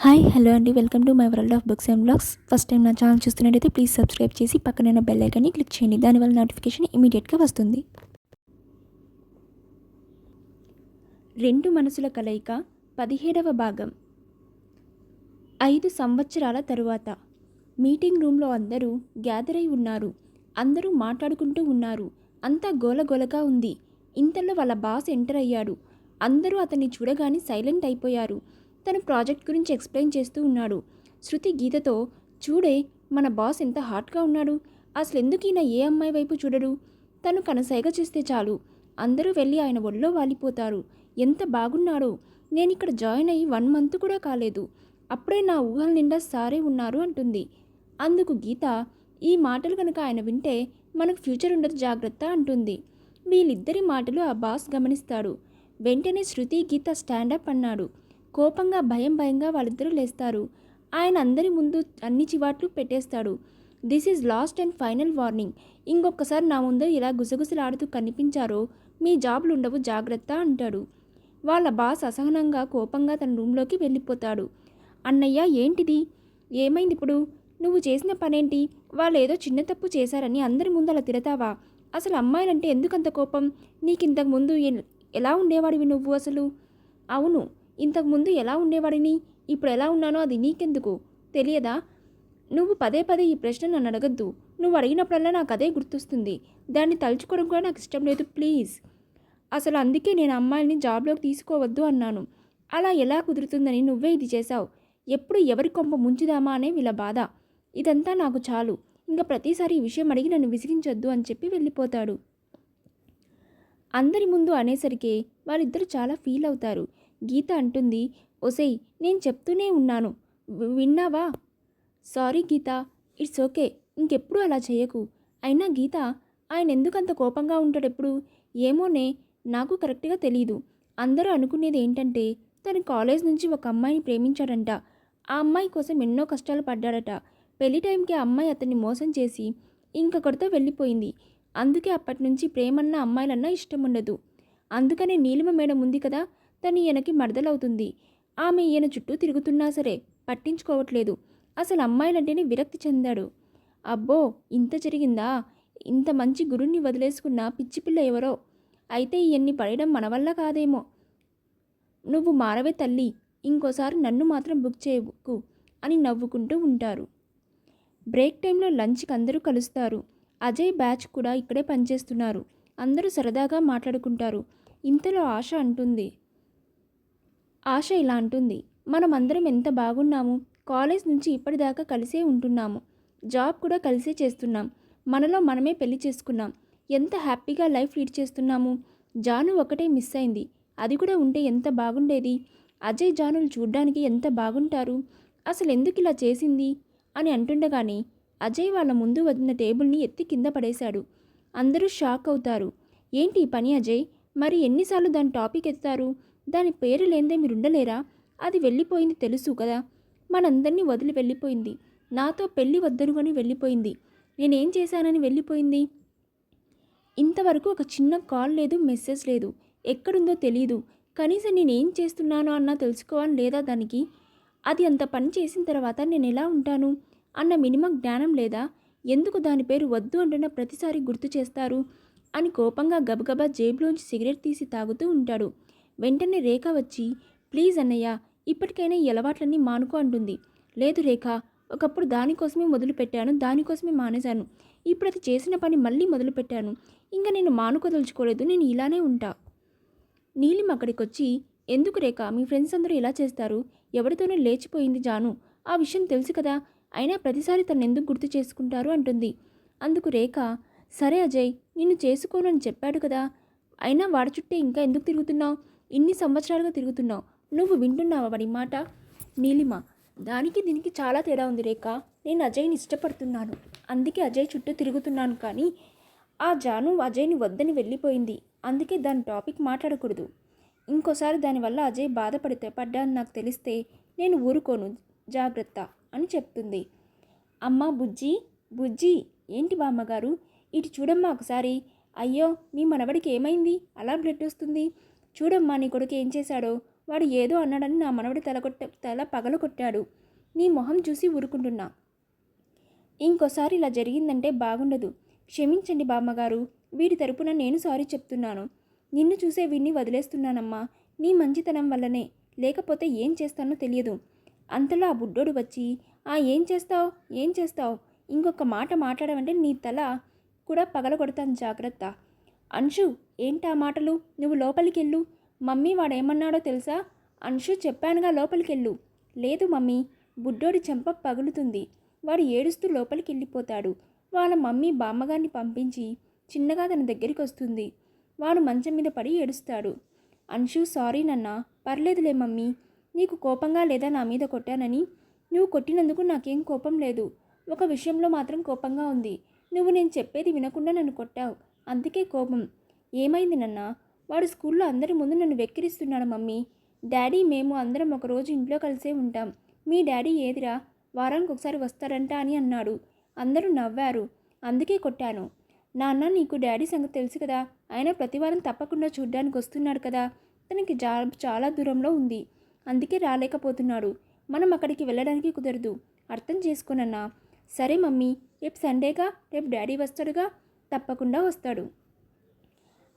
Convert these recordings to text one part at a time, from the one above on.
Hi hello అండి. Welcome to my world of books and blogs. First time నా channel చూస్తున్నట్టయితే please subscribe చేసి పక్కన బెల్ ఐకాన్ని క్లిక్ చేయండి. దానివల్ల నోటిఫికేషన్ ఇమీడియట్గా వస్తుంది. రెండు మనసుల కలయిక పదిహేడవ భాగం. ఐదు సంవత్సరాల తరువాత మీటింగ్ రూమ్లో అందరూ గ్యాదర్ అయి ఉన్నారు. అందరూ మాట్లాడుకుంటూ ఉన్నారు. అంతా గోలగోలగా ఉంది. ఇంతలో వాళ్ళ బాస్ ఎంటర్ అయ్యాడు. అందరూ అతన్ని చూడగానే సైలెంట్ అయిపోయారు. తన ప్రాజెక్ట్ గురించి ఎక్స్ప్లెయిన్ చేస్తూ ఉన్నాడు. శృతి గీతతో చూడే మన బాస్ ఎంత హాట్గా ఉన్నాడు. అసలు ఎందుకు ఈయన ఏ అమ్మాయి వైపు చూడడు. తను కనసైగ చేస్తే చాలు. అందరూ వెళ్ళి ఆయన ఒళ్ళో వాలిపోతారు. ఎంత బాగున్నాడో. నేను ఇక్కడ జాయిన్ అయ్యి వన్ మంత్ కూడా కాలేదు. అప్పుడే నా ఊహల నిండా సారే ఉన్నారు అంటుంది. అందుకు గీత ఈ మాటలు కనుక ఆయన వింటే మనకు ఫ్యూచర్ ఉండదు జాగ్రత్త అంటుంది. వీళ్ళిద్దరి మాటలు ఆ బాస్ గమనిస్తాడు. వెంటనే శృతి గీత స్టాండప్ అన్నాడు. కోపంగా భయం భయంగా వాళ్ళిద్దరూ లేస్తారు. ఆయన అందరి ముందు అన్ని చివాట్లు పెట్టేస్తాడు. This is last and final warning. ఇంకొకసారి నా ముందు ఇలా గుసగుసలాడుతూ కనిపించారో మీ జాబులు ఉండవు జాగ్రత్త అంటాడు. వాళ్ళ బాస్ అసహనంగా కోపంగా తన రూమ్లోకి వెళ్ళిపోతాడు. అన్నయ్య ఏంటిది? ఏమైంది ఇప్పుడు? నువ్వు చేసిన పనేంటి? వాళ్ళు ఏదో చిన్న తప్పు చేశారని అందరి ముందు అలా తిడతావా? అసలు అమ్మాయిలంటే ఎందుకంత కోపం? నీకు ఇంతకు ముందు ఎలా ఉండేవాడివి నువ్వు అసలు? అవును ఇంతకు ముందు ఎలా ఉండేవాడిని? ఇప్పుడు ఎలా ఉన్నానో అది నీకెందుకు? తెలియదా? నువ్వు పదే పదే ఈ ప్రశ్న నన్ను అడగద్దు. నువ్వు అడిగినప్పుడల్లా నాకు అదే గుర్తొస్తుంది. దాన్ని తలుచుకోవడం కూడా నాకు ఇష్టం లేదు ప్లీజ్. అసలు అందుకే నేను అమ్మాయిని జాబ్లోకి తీసుకోవద్దు అన్నాను. అలా ఎలా కుదురుతుందని నువ్వే ఇది చేశావు. ఎప్పుడు ఎవరి కొంప ముంచుదామా అనే వీళ్ళ బాధ. ఇదంతా నాకు చాలు. ఇంకా ప్రతిసారి ఈ విషయం అడిగి నన్ను విసిగించొద్దు అని చెప్పి వెళ్ళిపోతాడు. అందరి ముందు అనేసరికి వాళ్ళిద్దరూ చాలా ఫీల్ అవుతారు. గీత అంటుంది. ఒసేయ్ నేను చెప్తూనే ఉన్నాను. విన్నావా? సారీ గీత ఇట్స్ ఓకే ఇంకెప్పుడు అలా చేయకు అయినా గీత ఆయన ఎందుకంత కోపంగా ఉంటాడెప్పుడు? ఏమోనే నాకు కరెక్ట్గా తెలీదు. అందరూ అనుకునేది ఏంటంటే తను కాలేజ్ నుంచి ఒక అమ్మాయిని ప్రేమించాడంట. ఆ అమ్మాయి కోసం ఎన్నో కష్టాలు పడ్డాడట. పెళ్ళి టైంకి ఆ అమ్మాయి అతన్ని మోసం చేసి ఇంకొకరితో వెళ్ళిపోయింది. అందుకే అప్పటి నుంచి ప్రేమన్న అమ్మాయిలన్నా ఇష్టం ఉండదు అందుకనే నీలిమ మేడం ఉంది కదా తను ఈయనకి మరదలవుతుంది. ఆమె ఈయన చుట్టూ తిరుగుతున్నా సరే పట్టించుకోవట్లేదు. అసలు అమ్మాయిలంటేనే విరక్తి చెందాడు. అబ్బో ఇంత జరిగిందా? ఇంత మంచి గురుణ్ణి వదిలేసుకున్న పిచ్చిపిల్ల ఎవరో? అయితే ఇవన్నీ పడేయడం మన వల్ల కాదేమో? నువ్వు మారవే తల్లి ఇంకోసారి నన్ను మాత్రం బుక్ చేయకు అని నవ్వుకుంటూ ఉంటారు. బ్రేక్ టైంలో లంచ్కి అందరూ కలుస్తారు. అజయ్ బ్యాచ్ కూడా ఇక్కడే పనిచేస్తున్నారు. అందరూ సరదాగా మాట్లాడుకుంటారు. ఇంతలో ఆశ అంటుంది. ఆశ ఇలా అంటుంది. మనం అందరం ఎంత బాగున్నాము కాలేజ్ నుంచి ఇప్పటిదాకా కలిసే ఉంటున్నాము. జాబ్ కూడా కలిసే చేస్తున్నాం. మనలో మనమే పెళ్ళి చేసుకున్నాం. ఎంత హ్యాపీగా లైఫ్ లీడ్ చేస్తున్నాము. జాను ఒకటే మిస్ అయింది. అది కూడా ఉంటే ఎంత బాగుండేది. అజయ్ జానులు చూడ్డానికి ఎంత బాగుంటారు. అసలు ఎందుకు ఇలా చేసింది? అని అంటుండగానే అజయ్ వాళ్ళ ముందు వదిన టేబుల్ని ఎత్తి కింద పడేశాడు. అందరూ షాక్ అవుతారు. ఏంటి ఈ పని అజయ్? మరి ఎన్నిసార్లు దాని టాపిక్ ఎత్తారు? దాని పేరు లేనిదే మీరు ఉండలేరా అది వెళ్ళిపోయింది తెలుసు కదా. మనందరినీ వదిలి వెళ్ళిపోయింది. నాతో పెళ్ళి వద్దనుకొని వెళ్ళిపోయింది. నేనేం చేశానని వెళ్ళిపోయింది? ఇంతవరకు ఒక చిన్న కాల్ లేదు మెసేజ్ లేదు. ఎక్కడుందో తెలియదు కనీసం నేనేం చేస్తున్నానో అన్నా తెలుసుకోవాలి లేదా దానికి? అది అంత పని చేసిన తర్వాత నేను ఎలా ఉంటాను? అన్న మినిమం జ్ఞానం లేదా? ఎందుకు దాని పేరు వద్దు అంటున్న ప్రతిసారి గుర్తు చేస్తారు? అని కోపంగా గబగబా జేబులోంచి సిగరెట్ తీసి తాగుతూ ఉంటాడు. వెంటనే రేఖ వచ్చి ప్లీజ్ అన్నయ్య ఇప్పటికైనా ఈ అలవాట్లన్నీ మానుకో అంటుంది. లేదు రేఖ ఒకప్పుడు దానికోసమే మొదలుపెట్టాను దానికోసమే మానేశాను. ఇప్పుడు అది చేసిన పని మళ్ళీ మొదలుపెట్టాను. ఇంకా నేను మానుకోదలుచుకోలేదు నేను ఇలానే ఉంటా. నీలిమ అక్కడికి వచ్చి ఎందుకు రేఖ మీ ఫ్రెండ్స్ అందరూ ఇలా చేస్తారు? ఎవరితోనూ లేచిపోయింది జాను. ఆ విషయం తెలుసు కదా అయినా ప్రతిసారి తను ఎందుకు గుర్తు చేసుకుంటారు? అంటుంది. అందుకు రేఖ సరే అజయ్ నిన్ను చేసుకోను అని చెప్పాడు కదా అయినా వాడి చుట్టే ఇంకా ఎందుకు తిరుగుతున్నావు? ఇన్ని సంవత్సరాలుగా తిరుగుతున్నావు. నువ్వు వింటున్నావా వాడి మాట? నీలిమ దానికి దీనికి చాలా తేడా ఉంది రేఖ. నేను అజయ్ని ఇష్టపడుతున్నాను. అందుకే అజయ్ చుట్టూ తిరుగుతున్నాను కానీ ఆ జాను అజయ్ని వద్దని వెళ్ళిపోయింది. అందుకే దాని టాపిక్ మాట్లాడకూడదు. ఇంకోసారి దానివల్ల అజయ్ బాధపడితే పడ్డాன்னு నాకు తెలిస్తే నేను ఊరుకోను. జాగ్రత్త అని చెప్తుంది. అమ్మ బుజ్జి బుజ్జి ఏంటి బామ్మగారు? ఇటు చూడమ్మా ఒకసారి. అయ్యో మీ మనవడికి ఏమైంది? అలా బ్లడ్ వస్తుంది. చూడమ్మా నీ కొడుకు ఏం చేశాడో? వాడు ఏదో అన్నాడని నా మనవడి తల కొట్ట తల పగల కొట్టాడు. నీ మొహం చూసి ఊరుకుంటున్నా. ఇంకోసారి ఇలా జరిగిందంటే బాగుండదు. క్షమించండి బామ్మగారు. వీడి తరపున నేను సారీ చెప్తున్నాను. నిన్ను చూసే వీడిని వదిలేస్తున్నానమ్మా. నీ మంచితనం వల్లనే. లేకపోతే ఏం చేస్తానో తెలియదు. అంతలో ఆ బుడ్డోడు వచ్చి ఆ ఏం చేస్తావు? ఏం చేస్తావు? ఇంకొక మాట మాట్లాడమంటే నీ తల కూడా పగలగొడతాను జాగ్రత్త. అంశు ఏంటా మాటలు? నువ్వు లోపలికెళ్ళు. మమ్మీ వాడేమన్నాడో తెలుసా? అంశు చెప్పానుగా లోపలికెళ్ళు. లేదు మమ్మీ బుడ్డోడి చెంప పగులుతుంది. వాడు ఏడుస్తూ లోపలికి వెళ్ళిపోతాడు వాళ్ళ మమ్మీ బామ్మగారిని పంపించి చిన్నగా తన దగ్గరికి వస్తుంది వాడు మంచం మీద పడి ఏడుస్తాడు. అంశు సారీ నన్నా పర్లేదులే మమ్మీ. నీకు కోపంగా లేదా నా మీద కొట్టానని? నువ్వు కొట్టినందుకు నాకేం కోపం లేదు. ఒక విషయంలో మాత్రం కోపంగా ఉంది. నువ్వు నేను చెప్పేది వినకుండా నన్ను కొట్టావు. అందుకే కోపం. ఏమైంది నన్న? వాడు స్కూల్లో అందరి ముందు నన్ను వెక్కిరిస్తున్నాడు మమ్మీ. డాడీ మేము అందరం ఒకరోజు ఇంట్లో కలిసే ఉంటాం. మీ డాడీ ఏదిరా? వారానికి ఒకసారి వస్తారంట అని అన్నాడు. అందరూ నవ్వారు. అందుకే కొట్టాను. నాన్న నీకు డాడీ సంగతి తెలుసు కదా. ఆయన ప్రతివారం తప్పకుండా చూడ్డానికి వస్తున్నాడు కదా. తనకి జాబ్ చాలా దూరంలో ఉంది. అందుకే రాలేకపోతున్నాడు. మనం అక్కడికి వెళ్ళడానికి కుదరదు. అర్థం చేసుకోనన్నా సరే మమ్మీ రేపు సండేగా? రేపు డాడీ వస్తాడుగా? తప్పకుండా వస్తాడు.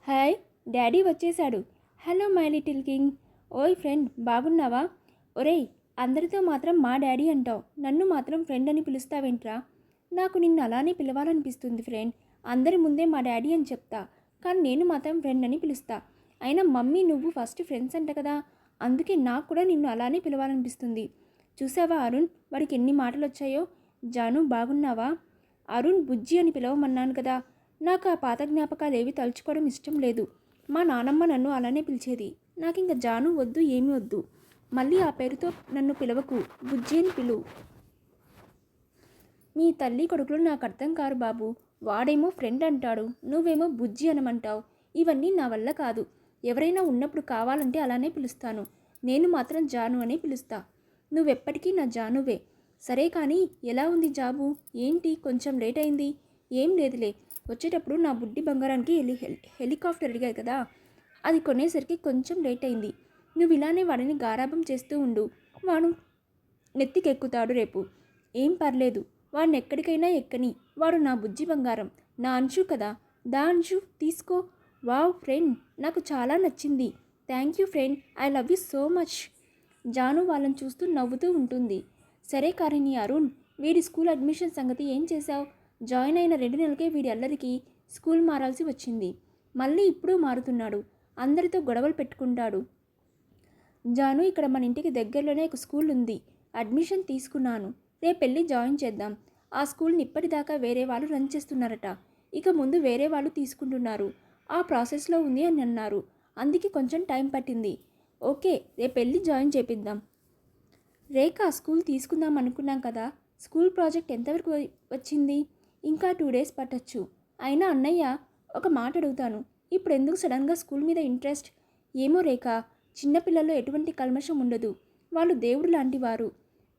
హాయ్ డాడీ వచ్చేశాడు. Hello my little king. ఓయ్ ఫ్రెండ్ బాగున్నావా? ఒరేయ్ అందరితో మాత్రం మా డాడీ అంటావు. నన్ను మాత్రం ఫ్రెండ్ అని పిలుస్తావేంట్రా? నాకు నిన్ను అలానే పిలవాలనిపిస్తుంది ఫ్రెండ్. అందరి ముందే మా డాడీ అని చెప్తా. కానీ నేను మాత్రం ఫ్రెండ్ అని పిలుస్తా. అయినా మమ్మీ నువ్వు ఫస్ట్ ఫ్రెండ్స్ అంట కదా? అందుకే నాకు కూడా నిన్ను అలానే పిలవాలనిపిస్తుంది. చూసావా అరుణ్? వాడికి ఎన్ని మాటలు వచ్చాయో జాను బాగున్నావా? అరుణ్ బుజ్జి అని పిలవమన్నాను కదా. నాకు ఆ పాత జ్ఞాపకాలు ఏవి తలుచుకోవడం ఇష్టం లేదు. మా నానమ్మ నన్ను అలానే పిలిచేది. నాకు ఇంకా జాను వద్దు ఏమి వద్దు. మళ్ళీ ఆ పేరుతో నన్ను పిలవకు. బుజ్జి అని పిలువు మీ తల్లి కొడుకులు నాకు అర్థం కారు బాబు. వాడేమో ఫ్రెండ్ అంటాడు. నువ్వేమో బుజ్జి అనమంటావు. ఇవన్నీ నా వల్ల కాదు. ఎవరైనా ఉన్నప్పుడు కావాలంటే అలానే పిలుస్తాను. నేను మాత్రం జాను అనే పిలుస్తా. నువ్వెప్పటికీ నా జానువే. సరే కానీ ఎలా ఉంది జాబు? ఏంటి? కొంచెం లేట్ అయింది. ఏం లేదులే. వచ్చేటప్పుడు నా బుడ్డి బంగారానికి హెలి హెలికాప్టర్ అడిగాయి కదా అది కొనేసరికి కొంచెం లేట్ అయింది. నువ్వు ఇలానే వాడిని గారాబం చేస్తూ ఉండు వాడు నెత్తికెక్కుతాడు రేపు. ఏం పర్లేదు వాడిని ఎక్కడికైనా ఎక్కని వాడు నా బుజ్జి బంగారం నా అంశు కదా. దా అంశు తీసుకో. వావ్ ఫ్రెండ్ నాకు చాలా నచ్చింది. Thank you friend I love you so much. Janu వాళ్ళని చూస్తూ నవ్వుతూ ఉంటుంది. సరే కారిణి అరుణ్ వీడి స్కూల్ అడ్మిషన్ సంగతి ఏం చేశావు? జాయిన్ అయిన రెండు నెలలకే వీడి అల్లరికి స్కూల్ మారాల్సి వచ్చింది. మళ్ళీ ఇప్పుడు మారుతున్నాడు. అందరితో గొడవలు పెట్టుకుంటాడు. జాను ఇక్కడ మన ఇంటికి దగ్గరలోనే ఒక స్కూల్ ఉంది. అడ్మిషన్ తీసుకున్నాను. రేపెళ్ళి జాయిన్ చేద్దాం. ఆ స్కూల్ని ఇప్పటిదాకా వేరే వాళ్ళు రన్ చేస్తున్నారట. ఇక ముందు వేరే వాళ్ళు తీసుకుంటున్నారు. ఆ ప్రాసెస్లో ఉంది అని అన్నారు. అందుకే కొంచెం టైం పట్టింది. ఓకే రేపెళ్ళి జాయిన్ చేపిద్దాం. రేఖ స్కూల్ తీసుకుందాం అనుకున్నాం కదా. స్కూల్ ప్రాజెక్ట్ ఎంతవరకు వచ్చింది? ఇంకా టూ డేస్ పట్టొచ్చు. అయినా అన్నయ్య ఒక మాట అడుగుతాను. ఇప్పుడు ఎందుకు సడన్గా స్కూల్ మీద ఇంట్రెస్ట్? ఏమో రేఖ చిన్నపిల్లల్లో ఎటువంటి కల్మషం ఉండదు. వాళ్ళు దేవుడు లాంటి వారు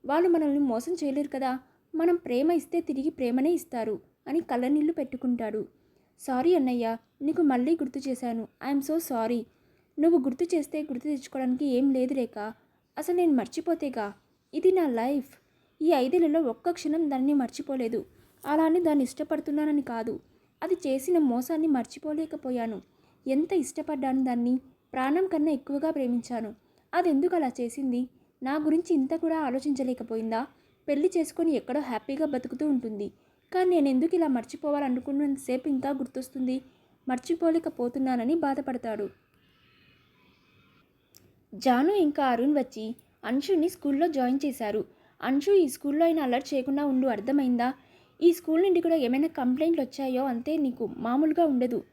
వాళ్ళు మనల్ని మోసం చేయలేరు కదా. మనం ప్రేమ ఇస్తే తిరిగి ప్రేమనే ఇస్తారు అని కళ్ళనీళ్ళు పెట్టుకుంటాడు. సారీ అన్నయ్య నీకు మళ్ళీ గుర్తు చేశాను. I'm so sorry. నువ్వు గుర్తు చేస్తే గుర్తు తెచ్చుకోవడానికి ఏం లేదు రేఖ. అసలు నేను మర్చిపోతేగా? ఇది నా లైఫ్. ఈ ఐదేళ్ళలో ఒక్క క్షణం దాన్ని మర్చిపోలేదు. అలా అని దాన్ని ఇష్టపడుతున్నానని కాదు. అది చేసిన మోసాన్ని మర్చిపోలేకపోయాను. ఎంత ఇష్టపడ్డాను దాన్ని? ప్రాణం కన్నా ఎక్కువగా ప్రేమించాను. అది ఎందుకు అలా చేసింది? నా గురించి ఇంత కూడా ఆలోచించలేకపోయిందా? పెళ్ళి చేసుకొని ఎక్కడో హ్యాపీగా బతుకుతూ ఉంటుంది. కానీ నేను ఎందుకు ఇలా మర్చిపోవాలనుకున్నంతసేపు ఇంకా గుర్తొస్తుంది? మర్చిపోలేకపోతున్నానని బాధపడతాడు. జాను ఇంకా అరుణ్ వచ్చి అంశుని స్కూల్లో జాయిన్ చేశారు. అంశు ఈ స్కూల్లో అయినా అలర్ట్ చేయకుండా ఉండు అర్థమైందా? ఈ స్కూల్ నుండి కూడా ఏమైనా కంప్లైంట్లు వచ్చాయో అంతే నీకు మామూలుగా ఉండదు.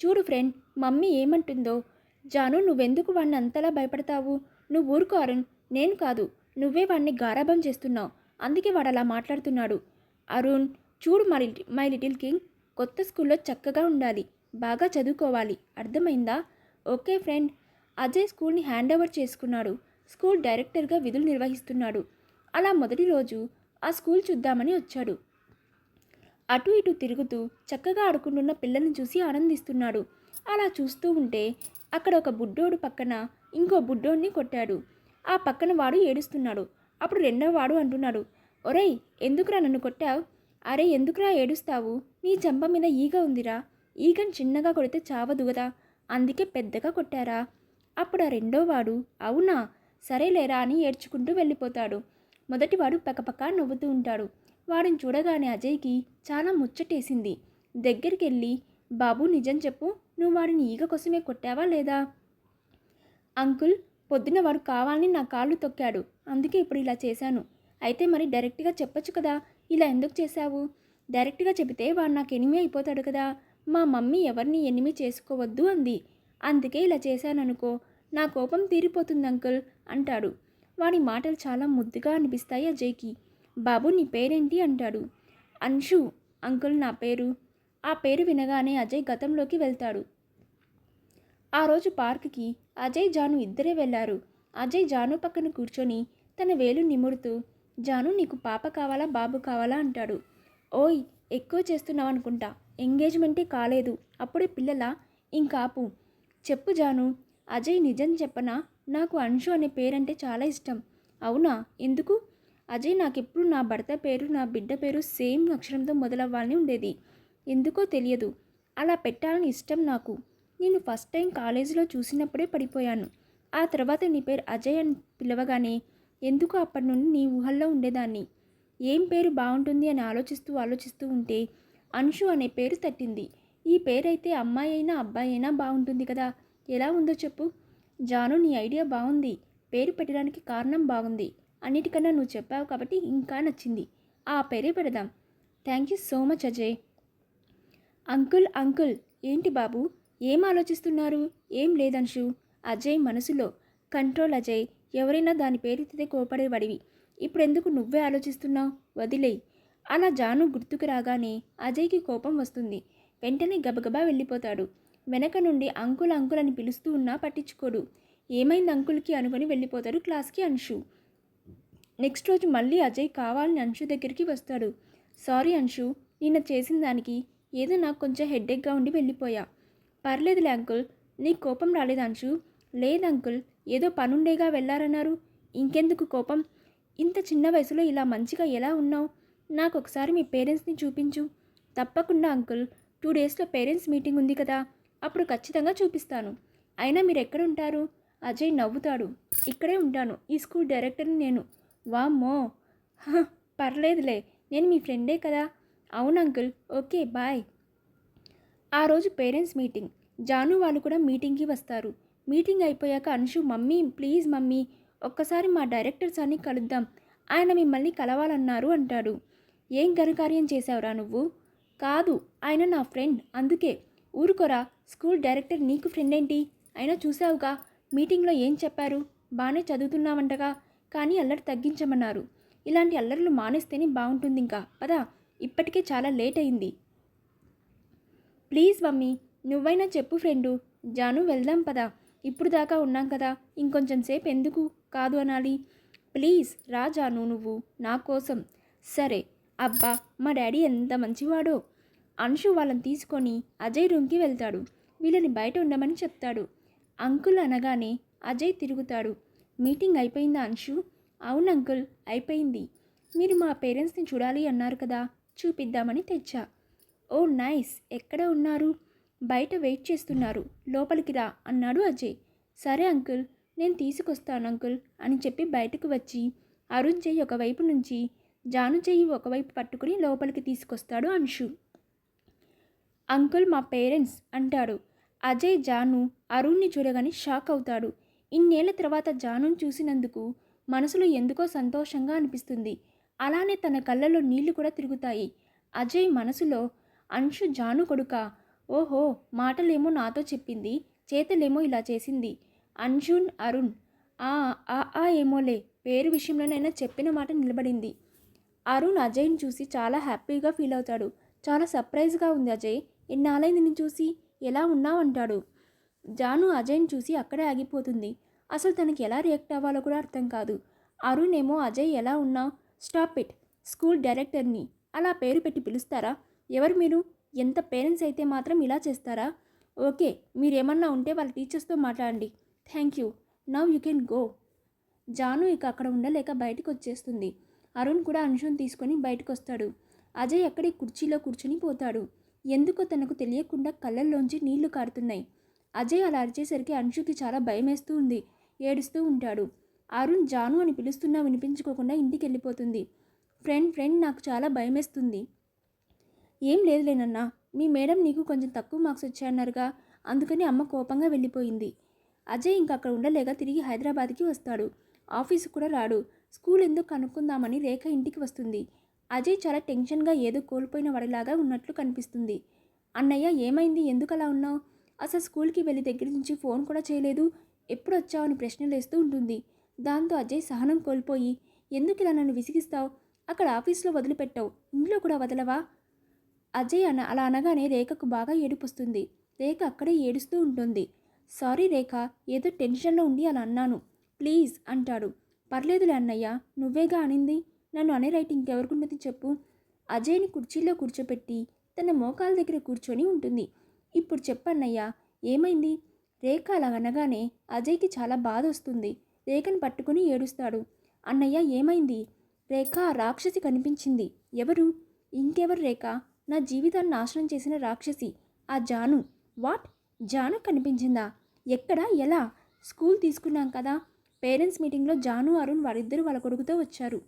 చూడు ఫ్రెండ్ మమ్మీ ఏమంటుందో జాను నువ్వెందుకు వాడిని అంతలా భయపడతావు? నువ్వు ఊరుకో అరుణ్ నేను కాదు నువ్వే వాడిని గారాభం చేస్తున్నావు. అందుకే వాడు అలా మాట్లాడుతున్నాడు. అరుణ్ చూడు మై మై లిటిల్ కింగ్ కొత్త స్కూల్లో చక్కగా ఉండాలి బాగా చదువుకోవాలి. అర్థమైందా? Okay friend. అజయ్ స్కూల్ని హ్యాండ్ ఓవర్ చేసుకున్నాడు. స్కూల్ డైరెక్టర్గా విధులు నిర్వహిస్తున్నాడు. అలా మొదటి రోజు ఆ స్కూల్ చూద్దామని వచ్చాడు. అటు ఇటు తిరుగుతూ చక్కగా ఆడుకుంటున్న పిల్లల్ని చూసి ఆనందిస్తున్నాడు. అలా చూస్తూ ఉంటే అక్కడ ఒక బుడ్డోడు పక్కన ఇంకో బుడ్డోడిని కొట్టాడు. ఆ పక్కన వాడు ఏడుస్తున్నాడు. అప్పుడు రెండో వాడు అంటున్నాడు ఒరేయ్ ఎందుకురా నన్ను కొట్టావు? అరే ఎందుకురా ఏడుస్తావు? నీ చెంప మీద ఈగ ఉందిరా. ఈగని చిన్నగా కొడితే చావదు కదా అందుకే పెద్దగా కొట్టారా? అప్పుడు ఆ రెండో వాడు అవునా? సరేలేరా అని ఏడ్చుకుంటూ వెళ్ళిపోతాడు. మొదటివాడు పక్కపక్క నవ్వుతూ ఉంటాడు. వాడిని చూడగానే అజయ్కి చాలా ముచ్చటేసింది. దగ్గరికి వెళ్ళి బాబు నిజం చెప్పు. నువ్వు వాడిని ఈగ కోసమే కొట్టావా లేదా? అంకుల్ పొద్దున వాడు కావాలని నా కాళ్ళు తొక్కాడు. అందుకే ఇప్పుడు ఇలా చేశాను. అయితే మరి డైరెక్ట్గా చెప్పొచ్చు కదా. ఇలా ఎందుకు చేశావు? డైరెక్ట్గా చెబితే వాడు నాకు ఎనిమి అయిపోతాడు కదా. మా మమ్మీ ఎవరిని ఎనిమి చేసుకోవద్దు అంది. అందుకే ఇలా చేశాననుకో. నా కోపం తీరిపోతుంది అంకుల్ అంటాడు. వాడి మాటలు చాలా ముద్దుగా అనిపిస్తాయి అజయ్కి. బాబు నీ పేరేంటి అంటాడు. అన్షు అంకుల్ నా పేరు. ఆ పేరు వినగానే అజయ్ గతంలోకి వెళ్తాడు. ఆ రోజు పార్క్కి అజయ్ జాను ఇద్దరే వెళ్ళారు అజయ్ జాను పక్కన కూర్చొని తన వేలు నిమురుతూ జాను నీకు పాప కావాలా బాబు కావాలా? అంటాడు. ఓయ్ ఎక్కువ చేస్తున్నావు అనుకుంటా. ఎంగేజ్మెంటే కాలేదు. అప్పుడే పిల్లల? ఇంకాపు చెప్పు జాను. అజయ్ నిజం చెప్పనా? నాకు అంశు అనే పేరంటే చాలా ఇష్టం. అవునా? ఎందుకు? అజయ్ నాకెప్పుడు నా భర్త పేరు నా బిడ్డ పేరు సేమ్ అక్షరంతో మొదలవ్వాలని ఉండేది. ఎందుకో తెలియదు. అలా పెట్టాలని ఇష్టం నాకు. నేను ఫస్ట్ టైం కాలేజీలో చూసినప్పుడే పడిపోయాను. ఆ తర్వాత నీ పేరు అజయ్ అని పిలవగానే ఎందుకు అప్పటి నుండి నీ ఊహల్లో ఉండేదాన్ని? ఏం పేరు బాగుంటుంది అని ఆలోచిస్తూ ఆలోచిస్తూ ఉంటే అంశు అనే పేరు తట్టింది. ఈ పేరైతే అమ్మాయి అయినా అబ్బాయి అయినా బాగుంటుంది కదా. ఎలా ఉందో చెప్పు. జాను నీ ఐడియా బాగుంది. పేరు పెట్టడానికి కారణం బాగుంది. అన్నిటికన్నా నువ్వు చెప్పావు కాబట్టి ఇంకా నచ్చింది. ఆ పేరే పెడదాం. Thank you so much Ajay. Uncle uncle ఏంటి బాబు? ఏం ఆలోచిస్తున్నారు? ఏం లేదంశు అజయ్ మనసులో. కంట్రోల్ అజయ్. ఎవరైనా దాని పేరెత్తితే కోపడేవాడివి. ఇప్పుడెందుకు నువ్వే ఆలోచిస్తున్నావు? వదిలేయ్. అలా జాను గుర్తుకు రాగానే అజయ్కి కోపం వస్తుంది. వెంటనే గబగబా వెళ్ళిపోతాడు. వెనక నుండి అంకుల్ అంకుల్ అని పిలుస్తూ ఉన్నా పట్టించుకోడు. ఏమైంది అంకుల్కి అనుకొని వెళ్ళిపోతాడు క్లాస్కి అంశు నెక్స్ట్ రోజు మళ్ళీ అజయ్ కావాలని అంశు దగ్గరికి వస్తాడు. సారీ అంశు నిన్న చేసిన దానికి ఏదో నాకు కొంచెం హెడ్డేక్గా ఉండి వెళ్ళిపోయా. పర్లేదులే అంకుల్ నీ కోపం రాలేదు అంశు. లేదు అంకుల్ ఏదో పనుండేగా వెళ్ళారన్నారు ఇంకెందుకు కోపం? ఇంత చిన్న వయసులో ఇలా మంచిగా ఎలా ఉన్నావు? నాకు ఒకసారి మీ పేరెంట్స్ని చూపించు. తప్పకుండా అంకుల్ టూ డేస్లో పేరెంట్స్ మీటింగ్ ఉంది కదా అప్పుడు ఖచ్చితంగా చూపిస్తాను. అయినా మీరు ఎక్కడ ఉంటారు? అజయ్ నవ్వుతాడు. ఇక్కడే ఉంటాను ఈ స్కూల్ డైరెక్టర్ని నేను. వామ్మో. హ, పర్లేదులే నేను మీ ఫ్రెండే కదా. అవును అంకుల్ ఓకే బాయ్. ఆ రోజు పేరెంట్స్ మీటింగ్. జాను వాళ్ళు కూడా మీటింగ్కి వస్తారు. మీటింగ్ అయిపోయాక అన్షు మమ్మీ ప్లీజ్ మమ్మీ ఒక్కసారి మా డైరెక్టర్ సార్ని కలుద్దాం. ఆయన మిమ్మల్ని కలవాలన్నారు అంటాడు. ఏం ఘనకార్యం చేశావురా నువ్వు? కాదు ఆయన నా ఫ్రెండ్ అందుకే. ఊరుకోరా స్కూల్ డైరెక్టర్ నీకు ఫ్రెండ్ ఏంటి అయినా చూసావుగా మీటింగ్లో ఏం చెప్పారు? బాగానే చదువుతున్నావంటగా. కానీ అల్లరి తగ్గించమన్నారు. ఇలాంటి అల్లర్లు మానేస్తేనే బాగుంటుంది ఇంకా పదా ఇప్పటికే చాలా లేట్ అయింది. ప్లీజ్ మమ్మీ నువ్వైనా చెప్పు ఫ్రెండు. జాను వెళ్దాం పదా. ఇప్పుడు దాకా ఉన్నాం కదా. ఇంకొంచెం సేపు ఎందుకు? కాదు అనాలి. ప్లీజ్ రా జాను నువ్వు. నా కోసం. సరే. అబ్బా మా డాడీ ఎంత మంచివాడో. అంశు వాళ్ళని తీసుకొని అజయ్ రూమ్కి వెళ్తాడు. వీళ్ళని బయట ఉండమని చెప్తాడు. అంకుల్ అనగానే అజయ్ తిరుగుతాడు. మీటింగ్ అయిపోయిందా అంశు? అవును అంకుల్ అయిపోయింది. మీరు మా పేరెంట్స్ని చూడాలి అన్నారు కదా చూపిద్దామని తెచ్చా. ఓ నైస్ ఎక్కడ ఉన్నారు? బయట వెయిట్ చేస్తున్నారు లోపలికి రా అన్నాడు అజయ్. సరే అంకుల్ నేను తీసుకొస్తాను అంకుల్ అని చెప్పి బయటకు వచ్చి అరుణ్ చెయ్యి ఒకవైపు నుంచి జాను చెయ్యి ఒకవైపు పట్టుకుని లోపలికి తీసుకొస్తాడు అంశు. అంకుల్ మా పేరెంట్స్ అంటాడు. అజయ్ జాను అరుణ్ని చూడగానే షాక్ అవుతాడు. ఇన్నేళ్ళ తర్వాత జానును చూసినందుకు మనసులో ఎందుకో సంతోషంగా అనిపిస్తుంది. అలానే తన కళ్ళలో నీళ్ళు కూడా తిరుగుతాయి. అజయ్ మనసులో అంశు జాను కొడుక. ఓహో మాటలేమో నాతో చెప్పింది చేతలేమో ఇలా చేసింది. అంజున్ అరుణ్. ఆ ఆ ఆ ఏమోలే పేరు విషయంలోనైనా చెప్పిన మాట నిలబడింది. అరుణ్ అజయ్ని చూసి చాలా హ్యాపీగా ఫీల్ అవుతాడు. చాలా సర్ప్రైజ్గా ఉంది అజయ్. ఎన్నాళ్ళైంది నిన్ను చూసి ఎలా ఉన్నావు అంటాడు. జాను అజయ్ని చూసి అక్కడే ఆగిపోతుంది. అసలు తనకి ఎలా రియాక్ట్ అవ్వాలో కూడా అర్థం కాదు. అరుణ్ ఏమో అజయ్ ఎలా ఉన్నావు స్టాప్ ఇట్. స్కూల్ డైరెక్టర్ని అలా పేరు పెట్టి పిలుస్తారా? ఎవరు మీరు? ఎంత పేరెంట్స్ అయితే మాత్రం ఇలా చేస్తారా? ఓకే మీరేమన్నా ఉంటే వాళ్ళ టీచర్స్తో మాట్లాడండి. Thank you. Now you can go. Janu ఇక అక్కడ ఉండలేక బయటకు వచ్చేస్తుంది. అరుణ్ కూడా అనుషుని తీసుకొని బయటకు వస్తాడు అజయ్ అక్కడి కుర్చీలో కూర్చొని పోతాడు. ఎందుకో తనకు తెలియకుండా కళ్ళల్లోంచి నీళ్ళు కారుతున్నాయి. అజయ్ అలా అరిచేసరికి అంశుకి చాలా భయమేస్తూ ఉంది. ఏడుస్తూ ఉంటాడు. అరుణ్ జాను అని పిలుస్తున్నా వినిపించుకోకుండా ఇంటికి వెళ్ళిపోతుంది ఫ్రెండ్ ఫ్రెండ్ నాకు చాలా భయమేస్తుంది. ఏం లేదులేనన్నా మీ మేడం నీకు కొంచెం తక్కువ మార్క్స్ వచ్చాయన్నారుగా అందుకని అమ్మ కోపంగా వెళ్ళిపోయింది. అజయ్ ఇంక అక్కడ ఉండలేక తిరిగి హైదరాబాద్కి వస్తాడు. ఆఫీసు కూడా రాడు. స్కూల్ ఎందుకు కనుక్కుందామని రేఖ ఇంటికి వస్తుంది. అజయ్ చాలా టెన్షన్గా ఏదో కోల్పోయిన వాడిలాగా ఉన్నట్లు కనిపిస్తుంది. అన్నయ్య ఏమైంది? ఎందుకు అలా ఉన్నావు? అసలు స్కూల్కి వెళ్ళి దగ్గర నుంచి ఫోన్ కూడా చేయలేదు. ఎప్పుడు వచ్చావు అని ప్రశ్నలు వేస్తూ ఉంటుంది. దాంతో అజయ్ సహనం కోల్పోయి ఎందుకు ఇలా నన్ను విసిగిస్తావు? అక్కడ ఆఫీస్లో వదిలిపెట్టావు. ఇంట్లో కూడా వదలవా? అజయ్ అన అలా అనగానే రేఖకు బాగా ఏడుపొస్తుంది. రేఖ అక్కడే ఏడుస్తూ ఉంటుంది. సారీ రేఖ ఏదో టెన్షన్లో ఉండి అలా అన్నాను. ప్లీజ్ అంటాడు. పర్లేదులే అన్నయ్య నువ్వేగా అనింది? నన్ను అనే రైట్ ఇంకెవరికున్నది చెప్పు అజయ్ని కుర్చీలో కూర్చోపెట్టి తన మోకాల దగ్గర కూర్చొని ఉంటుంది. ఇప్పుడు చెప్పన్నయ్య ఏమైంది? రేఖ అలా అనగానే అజయ్కి చాలా బాధ వస్తుంది. రేఖను పట్టుకుని ఏడుస్తాడు. అన్నయ్య ఏమైంది? రేఖ రాక్షసి కనిపించింది. ఎవరు? ఇంకెవరు రేఖ? నా జీవితాన్ని నాశనం చేసిన రాక్షసి. ఆ జాను. వాట్? జాను కనిపించిందా? ఎక్కడ? ఎలా? స్కూల్ తీసుకున్నాం కదా. పేరెంట్స్ మీటింగ్లో జాను అరుణ్ వారిద్దరూ వాళ్ళ కొడుకుతో వచ్చారు.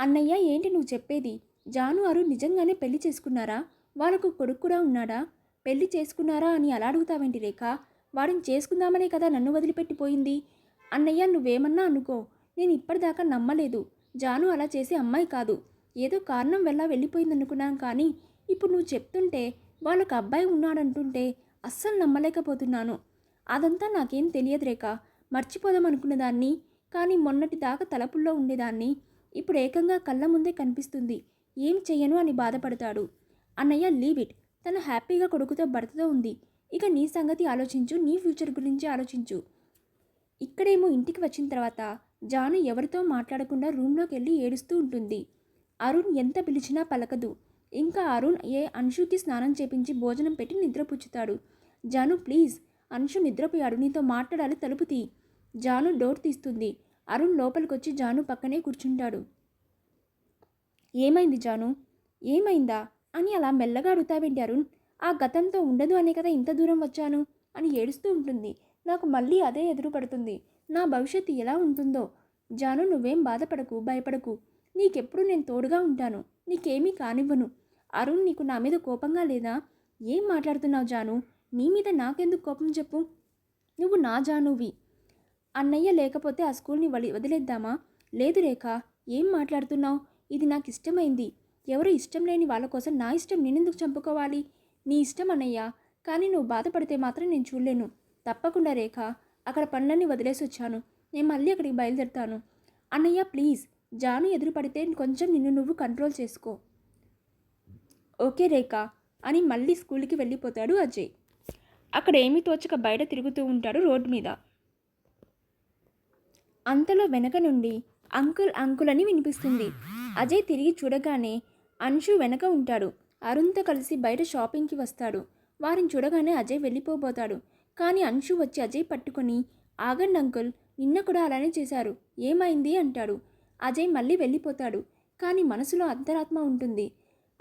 అన్నయ్య ఏంటి నువ్వు చెప్పేది? జాను అరుణ్ నిజంగానే పెళ్ళి చేసుకున్నారా? వాళ్ళకు కొడుకు కూడా ఉన్నాడా? పెళ్ళి చేసుకున్నారా అని అలా అడుగుతావేంటి రేఖ? వాడిని చేసుకుందామనే కదా నన్ను వదిలిపెట్టిపోయింది. అన్నయ్య నువ్వేమన్నా అనుకో. నేను ఇప్పటిదాకా నమ్మలేదు. జాను అలా చేసే అమ్మాయి కాదు. ఏదో కారణం వల్ల వెళ్ళిపోయిందనుకున్నాను కానీ ఇప్పుడు నువ్వు చెప్తుంటే వాళ్ళకు అబ్బాయి ఉన్నాడంటుంటే అస్సలు నమ్మలేకపోతున్నాను. అదంతా నాకేం తెలియదు రేఖ. మర్చిపోదాం అనుకున్న దాన్ని కానీ మొన్నటి దాకా తలపుల్లో ఉండేదాన్ని. ఇప్పుడు ఏకంగా కళ్ళ ముందే కనిపిస్తుంది. ఏం చెయ్యను అని బాధపడతాడు. అన్నయ్య లీవ్ ఇట్. తను హ్యాపీగా కొడుకుతో భర్తతో ఉంది. ఇక నీ సంగతి ఆలోచించు నీ ఫ్యూచర్ గురించి ఆలోచించు. ఇక్కడేమో ఇంటికి వచ్చిన తర్వాత జాను ఎవరితో మాట్లాడకుండా రూమ్లోకి వెళ్ళి ఏడుస్తూ ఉంటుంది. అరుణ్ ఎంత పిలిచినా పలకదు. ఇంకా అరుణ్ ఏ అంశుకి స్నానం చేపించి భోజనం పెట్టి నిద్రపుచ్చుతాడు. జాను ప్లీజ్ అంశు నిద్రపోయాడు. నీతో మాట్లాడాలి తలుపు తీ జాను డోర్ తీస్తుంది. అరుణ్ లోపలికొచ్చి జాను పక్కనే కూర్చుంటాడు. ఏమైంది జాను? ఏమైందా? అని అలా మెల్లగా అడుగుతావేంటి అరుణ్. ఆ గతంతో ఉండదు అనే కదా ఇంత దూరం వచ్చాను అని ఏడుస్తూ ఉంటుంది. నాకు మళ్ళీ అదే ఎదురు పడుతుంది. నా భవిష్యత్తు ఎలా ఉంటుందో? జాను నువ్వేం బాధపడకు భయపడకు. నీకెప్పుడు నేను తోడుగా ఉంటాను. నీకేమీ కానివ్వను. అరుణ్ నీకు నా మీద కోపంగా లేదా? ఏం మాట్లాడుతున్నావు జాను? నీ మీద నాకెందుకు కోపం చెప్పు. నువ్వు నా జానువి. అన్నయ్య లేకపోతే ఆ స్కూల్ని వలి వదిలేద్దామా? లేదు రేఖ ఏం మాట్లాడుతున్నావు? ఇది నాకు ఇష్టమైంది ఎవరు ఇష్టం లేని వాళ్ళ కోసం నా ఇష్టం నేనెందుకు చంపుకోవాలి? నీ ఇష్టం అన్నయ్యా. కానీ నువ్వు బాధపడితే మాత్రం నేను చూడలేను. తప్పకుండా రేఖ అక్కడ పనులన్నీ వదిలేసి వచ్చాను. నేను మళ్ళీ అక్కడికి బయలుదేరుతాను. అన్నయ్య ప్లీజ్. జాను ఎదురు పడితే కొంచెం నిన్ను నువ్వు కంట్రోల్ చేసుకో. ఓకే రేఖ అని మళ్ళీ స్కూల్కి వెళ్ళిపోతాడు అజయ్. అక్కడ ఏమీ తోచక బయట తిరుగుతూ ఉంటాడు రోడ్డు మీద. అంతలో వెనక నుండి అంకుల్ అంకుల్ అని వినిపిస్తుంది. అజయ్ తిరిగి చూడగానే అంశు వెనక ఉంటాడు. అరుణ్తో కలిసి బయట షాపింగ్కి వస్తాడు. వారిని చూడగానే అజయ్ వెళ్ళిపోబోతాడు. కానీ అంశు వచ్చి అజయ్ పట్టుకొని ఆగండి అంకుల్ నిన్న కూడా అలానే చేశారు. ఏమైంది? అంటాడు. అజయ్ మళ్ళీ వెళ్ళిపోతాడు. కానీ మనసులో అంతరాత్మ ఉంటుంది.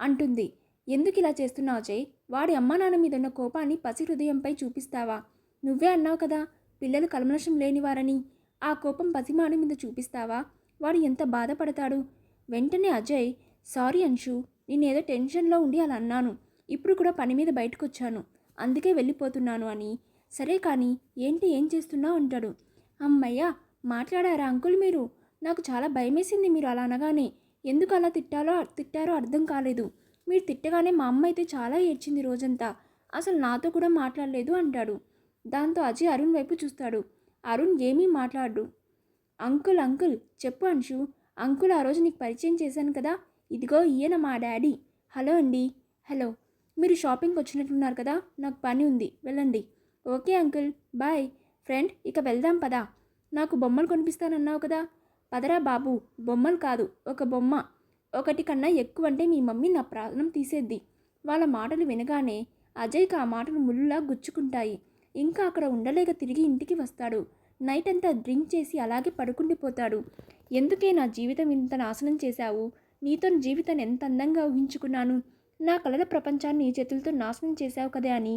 అంటుంది ఎందుకు ఇలా చేస్తున్నావు అజయ్? వాడి అమ్మా నాన్న మీద ఉన్న కోపాన్ని పసి హృదయంపై చూపిస్తావా? నువ్వే అన్నావు కదా పిల్లలు కల్మనషం లేనివారని ఆ కోపం పసిమాడి మీద చూపిస్తావా? వాడు ఎంత బాధపడతాడు? వెంటనే అజయ్ సారీ అంశు నేనేదో టెన్షన్లో ఉండి అలా అన్నాను. ఇప్పుడు కూడా పని మీద బయటకు వచ్చాను అందుకే వెళ్ళిపోతున్నాను అని. సరే కానీ ఏంటి ఏం చేస్తున్నావు అంటాడు. అమ్మయ్యా మాట్లాడారా అంకుల్ మీరు? నాకు చాలా భయమేసింది మీరు అలా అనగానే. ఎందుకు అలా తిట్టాలో తిట్టారో అర్థం కాలేదు. మీరు తిట్టగానే మా అమ్మ అయితే చాలా ఏడ్చింది రోజంతా. అసలు నాతో కూడా మాట్లాడలేదు అంటాడు. దాంతో అజయ్ అరుణ్ వైపు చూస్తాడు. అరుణ్ ఏమీ మాట్లాడు. అంకుల్ అంకుల్ చెప్పు అంశు అంకుల్ ఆ రోజు నీకు పరిచయం చేశాను కదా. ఇదిగో ఈయన మా డాడీ. హలో అండి. హలో. మీరు షాపింగ్కి వచ్చినట్టున్నారు కదా? నాకు పని ఉంది. వెళ్ళండి. Okay uncle. బాయ్. ఫ్రెండ్ ఇక వెళ్దాం పదా? నాకు బొమ్మలు కొనిపిస్తానన్నావు కదా? పదరా బాబు. బొమ్మలు కాదు. ఒక బొమ్మ. ఒకటి కన్నా ఎక్కువ అంటే మీ మమ్మీ నా ప్రాణం తీసేద్ది. వాళ్ళ మాటలు వినగానే అజయ్కి ఆ మాటలు ముళ్ళులా గుచ్చుకుంటాయి. ఇంకా అక్కడ ఉండలేక తిరిగి ఇంటికి వస్తాడు. నైట్ అంతా డ్రింక్ చేసి అలాగే పడుకుండిపోతాడు. ఎందుకే నా జీవితం ఇంత నాశనం చేశావు? నీతో జీవితాన్ని ఎంత అందంగా ఊహించుకున్నాను? నా కలల ప్రపంచాన్ని చేతులతో నాశనం చేశావు కదా అని.